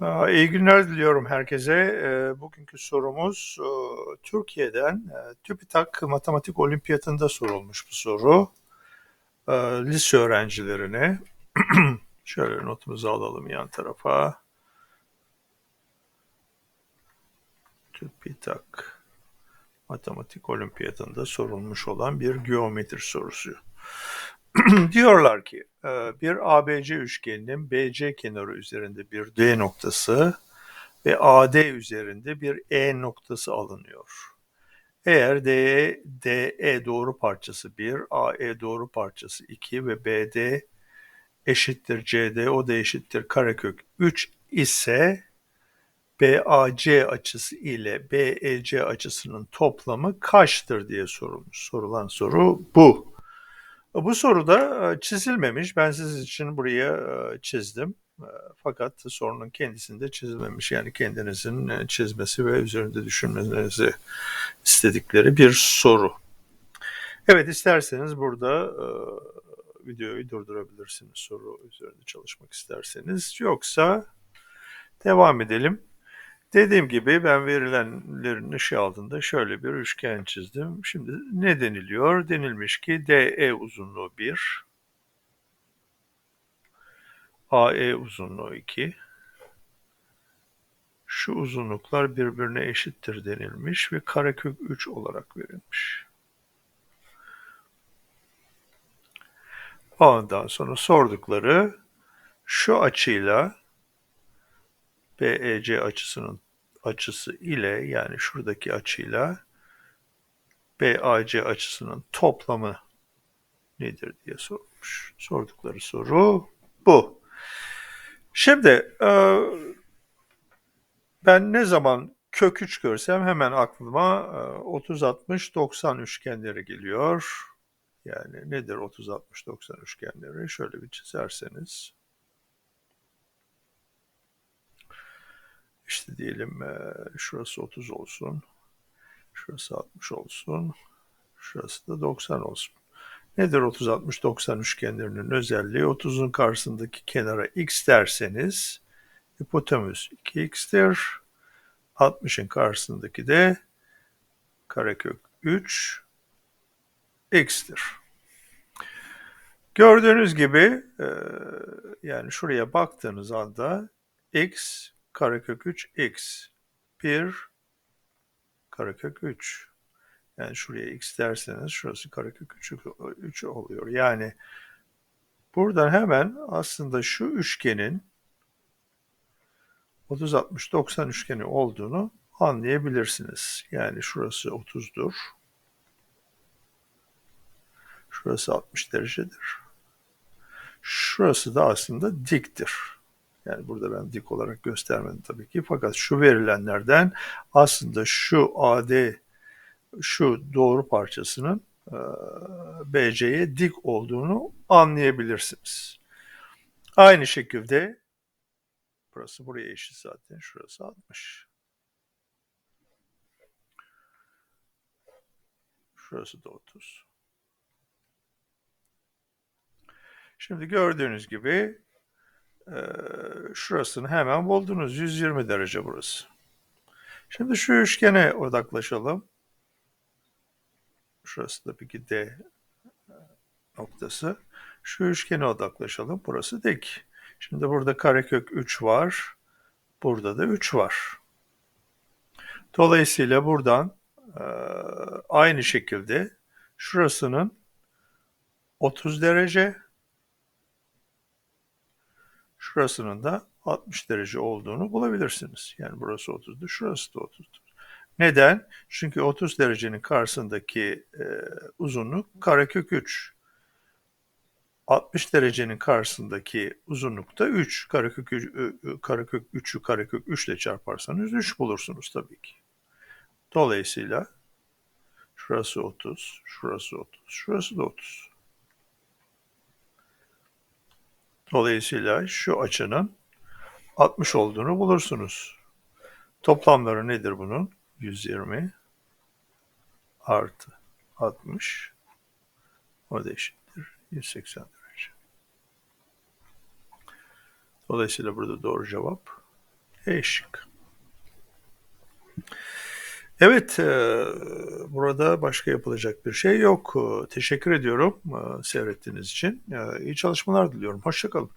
İyi günler diliyorum herkese. Ee, Bugünkü sorumuz e, Türkiye'den e, TÜBİTAK Matematik Olimpiyatında sorulmuş bu soru. Ee, Lise öğrencilerine. Şöyle notumuzu alalım yan tarafa. TÜBİTAK Matematik Olimpiyatında sorulmuş olan bir geometri sorusu. Diyorlar ki e, bir ABC üçgeninin BC kenarı üzerinde bir D noktası ve AD üzerinde bir E noktası alınıyor. Eğer DE, DE doğru parçası 1, AE doğru parçası 2 ve BD eşittir CD, o da eşittir karekök 3 ise BAC açısı ile BEC açısının toplamı kaçtır diye sorulmuş. Sorulan soru bu. Bu soruda çizilmemiş. Ben siz için buraya çizdim. Fakat sorunun kendisinde çizilmemiş. Yani kendinizin çizmesi ve üzerinde düşünmenizi istedikleri bir soru. Evet isterseniz burada videoyu durdurabilirsiniz soru üzerinde çalışmak isterseniz. Yoksa devam edelim. Dediğim gibi ben verilenlerin ışığı altında şöyle bir üçgen çizdim. Şimdi ne deniliyor? Denilmiş ki DE uzunluğu 1, AE uzunluğu 2, şu uzunluklar birbirine eşittir denilmiş ve karekök 3 olarak verilmiş. Ondan sonra sordukları şu açıyla BEC açısının açısı ile yani şuradaki açıyla BAC açısının toplamı nedir diye sormuş. Sordukları soru bu. Şimdi e, ben ne zaman kök 3 görsem hemen aklıma 30-60-90 üçgenleri geliyor. Yani nedir 30-60-90 üçgenleri? Şöyle bir çizerseniz. İşte diyelim şurası 30 olsun. Şurası 60 olsun. Şurası da 90 olsun. Nedir 30, 60, 90 üçgenlerinin özelliği? 30'un karşısındaki kenara x derseniz hipotenüs 2x'tir. 60'ın karşısındaki de karekök 3 x'tir. Gördüğünüz gibi yani şuraya baktığınız anda x karekök 3 x 1 karekök 3. Yani şuraya x derseniz şurası karekök 3, 3 oluyor. Yani buradan hemen aslında şu üçgenin 30 60 90 üçgeni olduğunu anlayabilirsiniz. Yani şurası 30'dur. Şurası 60 derecedir. Şurası da aslında diktir. Yani burada ben dik olarak göstermedim tabii ki. Fakat şu verilenlerden aslında şu AD şu doğru parçasının e, BC'ye dik olduğunu anlayabilirsiniz. Aynı şekilde burası buraya eşit zaten. Şurası 60. Şurası da 30. Şimdi gördüğünüz gibi ee, şurasını hemen buldunuz. 120 derece burası. Şimdi şu üçgene odaklaşalım. Şurası da bir D noktası. Şu üçgene odaklaşalım. Burası dik. Şimdi burada karekök 3 var. Burada da 3 var. Dolayısıyla buradan e, aynı şekilde şurasının 30 derece şurasının da 60 derece olduğunu bulabilirsiniz. Yani burası 30'du, şurası da 30'dur. Neden? Çünkü 30 derecenin karşısındaki e, uzunluk karekök 3. 60 derecenin karşısındaki uzunluk da 3. Karekök, karekök 3'ü karekök 3 ile çarparsanız 3 bulursunuz tabii ki. Dolayısıyla şurası 30, şurası 30, şurası da 30. Dolayısıyla şu açının 60 olduğunu bulursunuz. Toplamları nedir bunun? 120 artı 60 o da eşittir 180 derece. Dolayısıyla burada doğru cevap E şık. Evet, e, burada başka yapılacak bir şey yok. E, Teşekkür ediyorum e, seyrettiğiniz için. İyi çalışmalar diliyorum. Hoşçakalın.